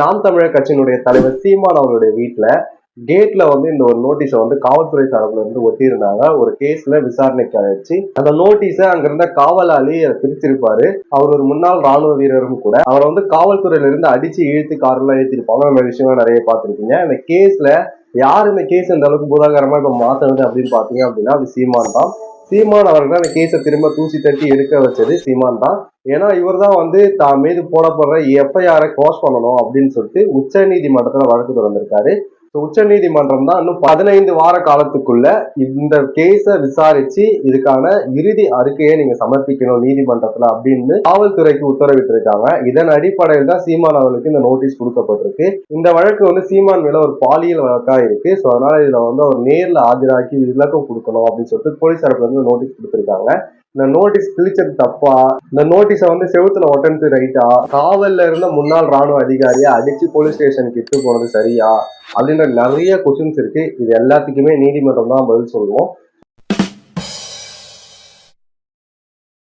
நாம் தமிழர் கட்சியினுடைய தலைவர் சீமான் அவருடைய வீட்டுல கேட்ல வந்து இந்த ஒரு நோட்டீஸை வந்து காவல்துறை தரப்புல இருந்து ஒட்டியிருந்தாங்க. ஒரு கேஸ்ல விசாரணைக்கு அழைச்சி அந்த நோட்டீஸை அங்கிருந்த காவலாளி அதை பிரிச்சிருப்பாரு. அவர் ஒரு முன்னாள் ராணுவ வீரரும் கூட. அவரை வந்து காவல்துறையில இருந்து அடிச்சு இழுத்து கார்ல ஏற்றிருப்பாங்க அந்த விஷயம்லாம் நிறைய பார்த்துருக்கீங்க அந்த கேஸ்ல யார் இந்த கேஸ் இந்த அளவுக்கு பூதாகரமா இப்ப மாத்துறது அப்படின்னு பாத்தீங்க அப்படின்னா அது சீமான் தான். சீமான் அவர்கள் தான் அந்த கேஸை திரும்ப தூசி தட்டி எடுக்க வச்சது சீமான் தான். ஏன்னா இவர் தான் வந்து தான் மீது போடப்படுற எஃப்ஐஆரை க்ளோஸ் பண்ணணும் அப்படின்னு சொல்லிட்டு உச்ச நீதிமன்றத்தில் வழக்கு தொடர்ந்திருக்காரு. உச்ச நீதிமன்றம் தான் இன்னும் பதினைந்து வார காலத்துக்குள்ள இந்த கேஸை விசாரிச்சு இதுக்கான இறுதி அறிக்கையை நீங்க சமர்ப்பிக்கணும் நீதிமன்றத்துல அப்படின்னு காவல்துறைக்கு உத்தரவிட்டிருக்காங்க. இதன் அடிப்படையில் தான் சீமான் அவர்களுக்கு இந்த நோட்டீஸ் கொடுக்கப்பட்டிருக்கு. இந்த வழக்கு வந்து சீமான் மேல ஒரு பாலியல் வழக்கா இருக்கு. ஸோ அதனால இதுல வந்து அவர் நேர்ல ஆஜராக்கி விளக்கம் கொடுக்கணும் அப்படின்னு சொல்லிட்டு போலீஸ் தரப்புல இருந்து நோட்டீஸ் கொடுத்திருக்காங்க. இந்த நோட்டீஸ் கிழிச்சது தப்பா? இந்த நோட்டீஸை வந்து செவுத்துல ஒட்டனது ரைட்டா காவல்ல இருந்த முன்னாள் ராணுவ அதிகாரியா அடிச்சு போலீஸ் ஸ்டேஷனுக்கு இட்டு போனது சரியா? அப்படின்ற நிறைய கொஸ்டின்ஸ் இருக்கு. இது எல்லாத்துக்குமே நீதிமன்றம் தான் பதில் சொல்லுவோம்